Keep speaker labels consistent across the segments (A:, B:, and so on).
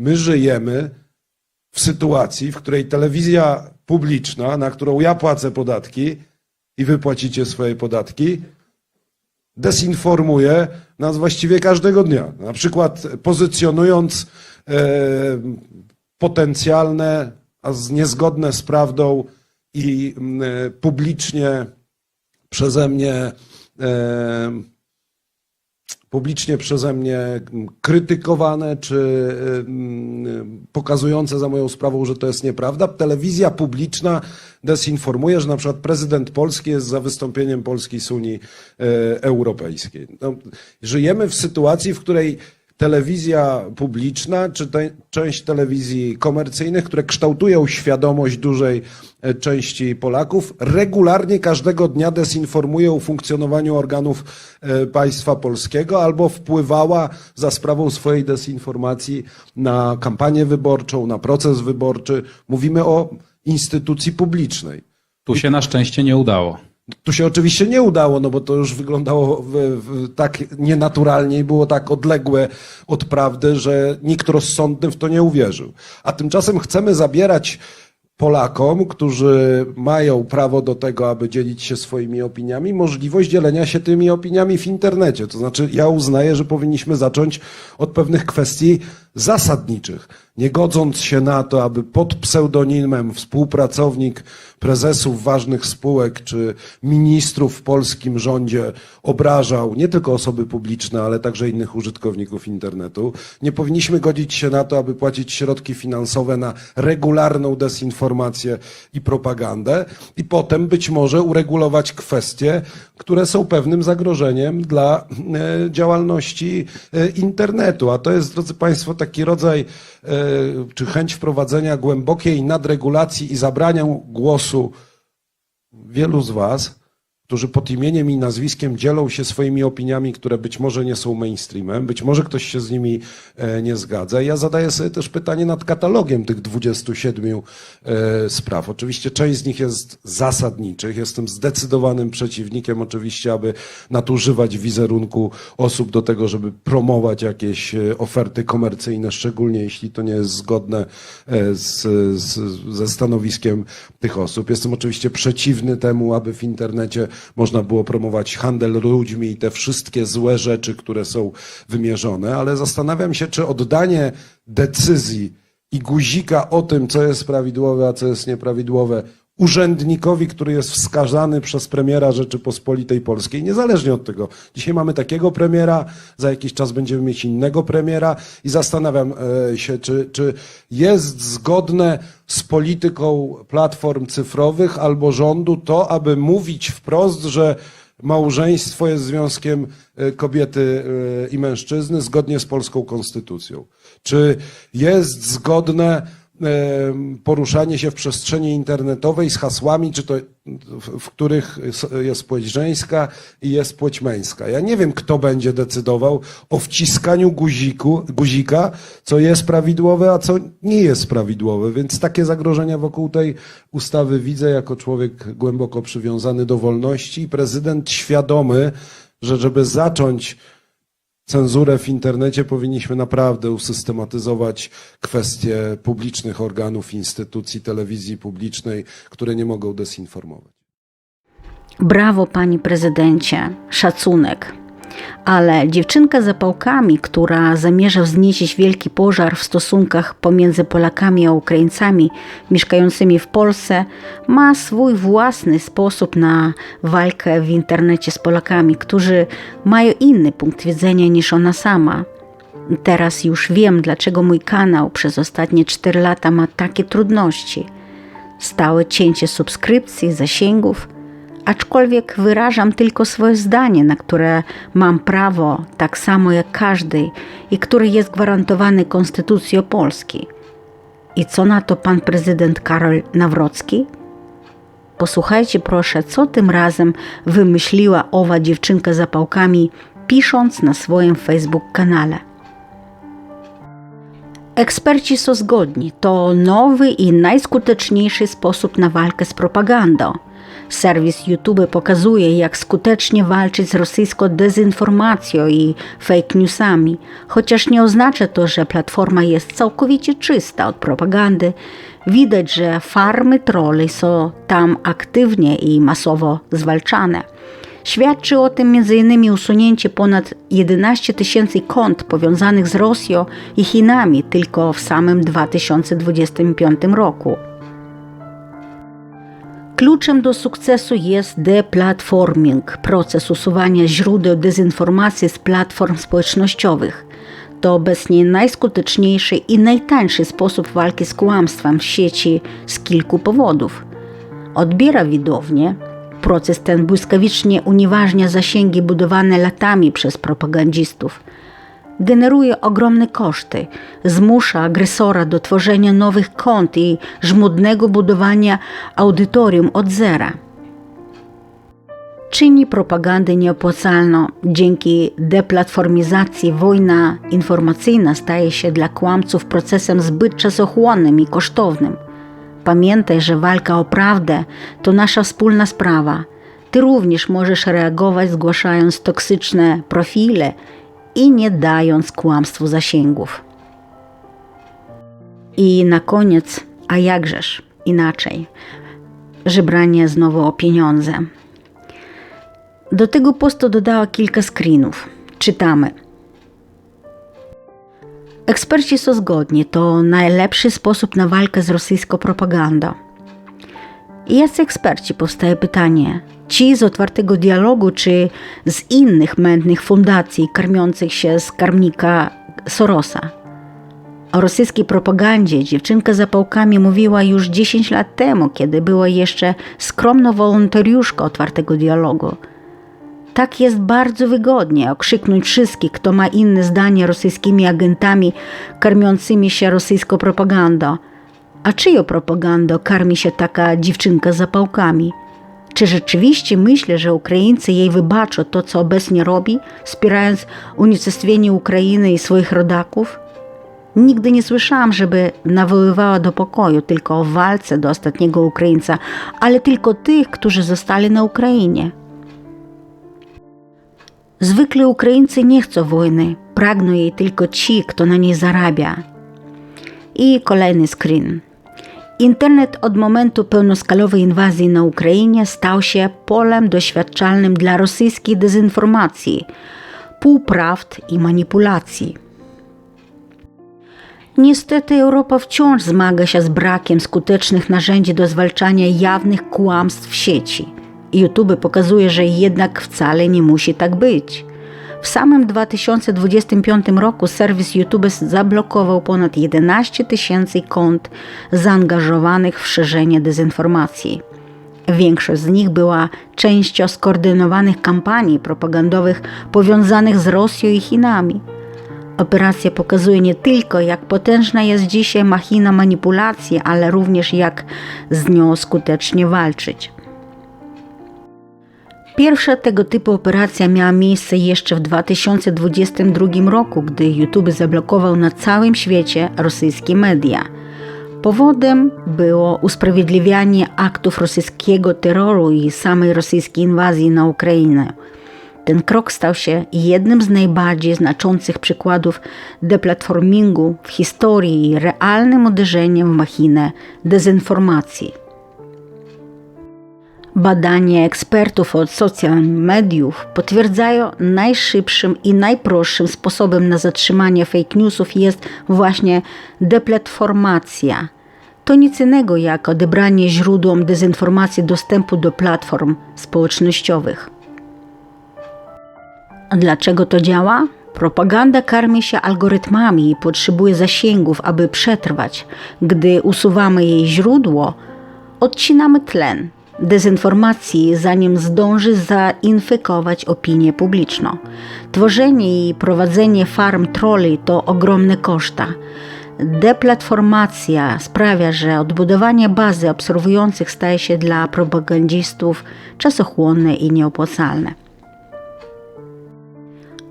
A: My żyjemy w sytuacji, w której telewizja publiczna, na którą ja płacę podatki i wy płacicie swoje podatki, desinformuje nas właściwie każdego dnia. Na przykład pozycjonując e, potencjalne, a niezgodne z prawdą i mm, e, publicznie przeze mnie e, publicznie przeze mnie krytykowane czy pokazujące za moją sprawą, że to jest nieprawda. Telewizja publiczna desinformuje, że na przykład prezydent Polski jest za wystąpieniem Polski z Unii e, Europejskiej. No, żyjemy w sytuacji, w której telewizja publiczna, czy te, część telewizji komercyjnych, które kształtują świadomość dużej e, części Polaków, regularnie każdego dnia desinformuje o funkcjonowaniu organów e, państwa polskiego albo wpływała za sprawą swojej desinformacji na kampanię wyborczą, na proces wyborczy. Mówimy o instytucji publicznej.
B: Tu się na szczęście nie udało.
A: Tu się oczywiście nie udało, no bo to już wyglądało w, w, tak nienaturalnie i było tak odległe od prawdy, że nikt rozsądny w to nie uwierzył. A tymczasem chcemy zabierać Polakom, którzy mają prawo do tego, aby dzielić się swoimi opiniami, możliwość dzielenia się tymi opiniami w internecie. To znaczy, ja uznaję, że powinniśmy zacząć od pewnych kwestii zasadniczych, nie godząc się na to, aby pod pseudonimem współpracownik prezesów ważnych spółek czy ministrów w polskim rządzie obrażał nie tylko osoby publiczne, ale także innych użytkowników internetu. Nie powinniśmy godzić się na to, aby płacić środki finansowe na regularną desinformację i propagandę i potem być może uregulować kwestie, które są pewnym zagrożeniem dla e, działalności e, internetu. A to jest, drodzy Państwo, taki rodzaj e, czy chęć wprowadzenia głębokiej nadregulacji i zabrania głosu wielu z Was, którzy pod imieniem i nazwiskiem dzielą się swoimi opiniami, które być może nie są mainstreamem, być może ktoś się z nimi e, nie zgadza. Ja zadaję sobie też pytanie nad katalogiem tych 27 e, spraw. Oczywiście część z nich jest zasadniczych. Jestem zdecydowanym przeciwnikiem oczywiście, aby nadużywać wizerunku osób do tego, żeby promować jakieś e, oferty komercyjne, szczególnie jeśli to nie jest zgodne z, z, ze stanowiskiem tych osób. Jestem oczywiście przeciwny temu, aby w internecie można było promować handel ludźmi i te wszystkie złe rzeczy, które są wymierzone, ale zastanawiam się, czy oddanie decyzji i guzika o tym, co jest prawidłowe, a co jest nieprawidłowe, urzędnikowi, który jest wskazany przez premiera Rzeczypospolitej Polskiej, niezależnie od tego. Dzisiaj mamy takiego premiera, za jakiś czas będziemy mieć innego premiera i zastanawiam e, się, czy, czy jest zgodne z polityką platform cyfrowych albo rządu to, aby mówić wprost, że małżeństwo jest związkiem e, kobiety e, i mężczyzny zgodnie z polską konstytucją. Czy jest zgodne poruszanie się w przestrzeni internetowej z hasłami, czy to, w, których jest płeć żeńska i jest płeć męska. Ja nie wiem, kto będzie decydował o wciskaniu guziku, guzika, co jest prawidłowe, a co nie jest prawidłowe. Więc takie zagrożenia wokół tej ustawy widzę jako człowiek głęboko przywiązany do wolności i prezydent świadomy, że żeby zacząć cenzurę w internecie powinniśmy naprawdę usystematyzować kwestie publicznych organów, instytucji, telewizji publicznej, które nie mogą desinformować.
C: Brawo, panie prezydencie, szacunek. Ale dziewczynka z zapałkami, która zamierza wzniecić wielki pożar w stosunkach pomiędzy Polakami a Ukraińcami mieszkającymi w Polsce, ma swój własny sposób na walkę w internecie z Polakami, którzy mają inny punkt widzenia niż ona sama. Teraz już wiem, dlaczego mój kanał przez ostatnie 4 lata ma takie trudności. Stałe cięcie subskrypcji, zasięgów, aczkolwiek wyrażam tylko swoje zdanie, na które mam prawo, tak samo jak każdy i który jest gwarantowany Konstytucją Polski. I co na to pan prezydent Karol Nawrocki? Posłuchajcie proszę, co tym razem wymyśliła owa dziewczynka za pałkami, pisząc na swoim Facebook kanale. Eksperci są zgodni, to nowy i najskuteczniejszy sposób na walkę z propagandą. Serwis YouTube pokazuje, jak skutecznie walczyć z rosyjską dezinformacją i fake newsami, chociaż nie oznacza to, że platforma jest całkowicie czysta od propagandy. Widać, że farmy troli są tam aktywnie i masowo zwalczane. Świadczy o tym m.in. usunięcie ponad 11 tysięcy kont powiązanych z Rosją i Chinami tylko w samym 2025 roku. Kluczem do sukcesu jest deplatforming, proces usuwania źródeł dezinformacji z platform społecznościowych. To obecnie najskuteczniejszy i najtańszy sposób walki z kłamstwem w sieci z kilku powodów. Odbiera widownię, Proces ten błyskawicznie unieważnia zasięgi budowane latami przez propagandzistów. Generuje ogromne koszty, zmusza agresora do tworzenia nowych kont i żmudnego budowania audytorium od zera. Czyni propagandę nieopłacalną. Dzięki deplatformizacji wojna informacyjna staje się dla kłamców procesem zbyt czasochłonnym i kosztownym – Pamiętaj, że walka o prawdę to nasza wspólna sprawa. Ty również możesz reagować zgłaszając toksyczne profile i nie dając kłamstwu zasięgów. I na koniec, a jakżeż inaczej, żebranie znowu o pieniądze. Do tego postu dodała kilka screenów. Czytamy – Eksperci są zgodni, to najlepszy sposób na walkę z rosyjską propagandą. I jacy eksperci powstaje pytanie, ci z otwartego dialogu, czy z innych mętnych fundacji karmiących się z karmnika Sorosa? O rosyjskiej propagandzie dziewczynka za pałkami mówiła już 10 lat temu, kiedy była jeszcze skromną wolontariuszką otwartego dialogu – tak jest bardzo wygodnie okrzyknąć wszystkich, kto ma inne zdanie rosyjskimi agentami karmiącymi się rosyjską propagandą. A czyją propagandą karmi się taka dziewczynka za pałkami? Czy rzeczywiście myślę, że Ukraińcy jej wybaczą to, co obecnie robi, wspierając unicestwienie Ukrainy i swoich rodaków? Nigdy nie słyszałam, żeby nawoływała do pokoju, tylko o walce do ostatniego Ukraińca, ale tylko tych, którzy zostali na Ukrainie. Zwykle Ukraińcy nie chcą wojny, pragną jej tylko ci, kto na niej zarabia. I kolejny screen. Internet od momentu pełnoskalowej inwazji na Ukrainie stał się polem doświadczalnym dla rosyjskiej dezinformacji, półprawd i manipulacji. Niestety Europa wciąż zmaga się z brakiem skutecznych narzędzi do zwalczania jawnych kłamstw w sieci – YouTube pokazuje, że jednak wcale nie musi tak być. W samym 2025 roku serwis YouTube zablokował ponad 11 tysięcy kont zaangażowanych w szerzenie dezinformacji. Większość z nich była częścią skoordynowanych kampanii propagandowych powiązanych z Rosją i Chinami. Operacja pokazuje nie tylko, jak potężna jest dzisiaj machina manipulacji, ale również jak z nią skutecznie walczyć. Pierwsza tego typu operacja miała miejsce jeszcze w 2022 roku, gdy YouTube zablokował na całym świecie rosyjskie media. Powodem było usprawiedliwianie aktów rosyjskiego terroru i samej rosyjskiej inwazji na Ukrainę. Ten krok stał się jednym z najbardziej znaczących przykładów deplatformingu w historii i realnym uderzeniem w machinę dezinformacji. Badania ekspertów od social mediów potwierdzają, najszybszym i najprostszym sposobem na zatrzymanie fake newsów jest właśnie deplatformacja. To nic innego jak odebranie źródłom dezinformacji dostępu do platform społecznościowych. Dlaczego to działa? Propaganda karmi się algorytmami i potrzebuje zasięgów, aby przetrwać. Gdy usuwamy jej źródło, odcinamy tlen – dezinformacji, zanim zdąży zainfekować opinię publiczną. Tworzenie i prowadzenie farm troli to ogromne koszta. Deplatformacja sprawia, że odbudowanie bazy obserwujących staje się dla propagandzistów czasochłonne i nieopłacalne.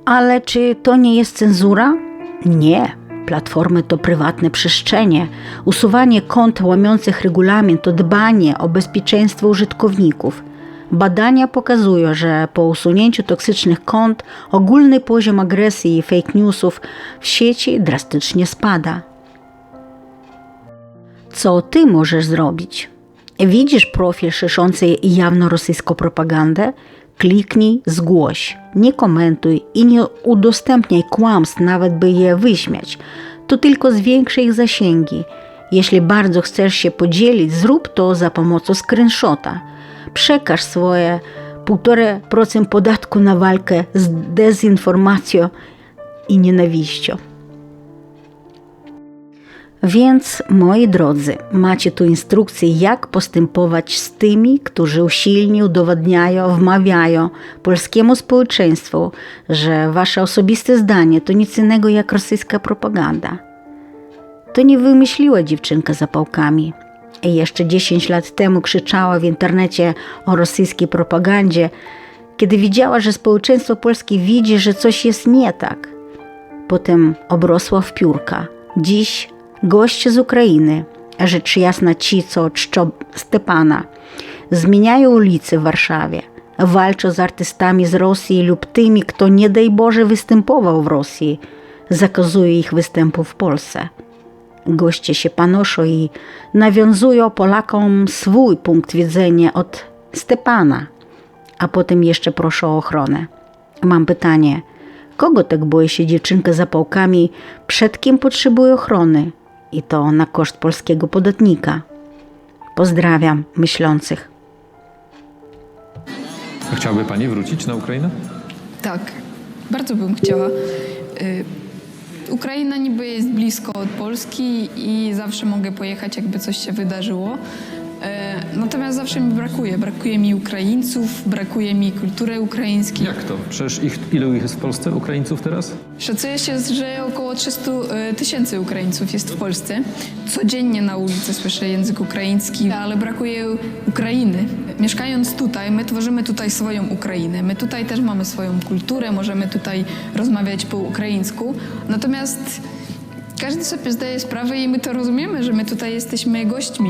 C: Ale czy to nie jest cenzura? Nie. Platformy to prywatne przestrzenie. Usuwanie kont łamiących regulamin to dbanie o bezpieczeństwo użytkowników. Badania pokazują, że po usunięciu toksycznych kont ogólny poziom agresji i fake newsów w sieci drastycznie spada. Co ty możesz zrobić? Widzisz profil szerzący jawno rosyjską propagandę? Kliknij zgłoś, nie komentuj i nie udostępniaj kłamstw, nawet by je wyśmiać. To tylko zwiększy ich zasięgi. Jeśli bardzo chcesz się podzielić, zrób to za pomocą screenshota. Przekaż swoje 1,5% podatku na walkę z dezinformacją i nienawiścią. Więc, moi drodzy, macie tu instrukcje, jak postępować z tymi, którzy usilnie udowadniają, wmawiają polskiemu społeczeństwu, że wasze osobiste zdanie to nic innego jak rosyjska propaganda. To nie wymyśliła dziewczynka za pałkami. I jeszcze 10 lat temu krzyczała w internecie o rosyjskiej propagandzie, kiedy widziała, że społeczeństwo polskie widzi, że coś jest nie tak. Potem obrosła w piórka. Dziś goście z Ukrainy, rzecz jasna ci, co czczą Stepana, zmieniają ulice w Warszawie, walczą z artystami z Rosji lub tymi, kto nie daj Boże występował w Rosji, zakazuje ich występów w Polsce. Goście się panoszą i nawiązują Polakom swój punkt widzenia od Stepana, a potem jeszcze proszą o ochronę. Mam pytanie, kogo tak boi się dziewczynka za pałkami, przed kim potrzebuje ochrony i to na koszt polskiego podatnika? Pozdrawiam myślących.
D: A Chciałaby Pani wrócić na Ukrainę?
E: Tak, bardzo bym chciała. Y, Ukraina niby jest blisko od Polski i zawsze mogę pojechać, jakby coś się wydarzyło. Y, Natomiast zawsze mi brakuje. Brakuje mi Ukraińców, brakuje mi kultury ukraińskiej.
D: Jak to? Przecież ich, ilu ich jest w Polsce, Ukraińców teraz?
E: Szacuje się, że około 300 y, tysięcy Ukraińców jest w Polsce. Codziennie na ulicy słyszę język ukraiński, ale brakuje Ukrainy. Mieszkając tutaj, my tworzymy tutaj swoją Ukrainę. My tutaj też mamy swoją kulturę, możemy tutaj rozmawiać po ukraińsku. Natomiast każdy sobie zdaje sprawę i my to rozumiemy, że my tutaj jesteśmy gośćmi.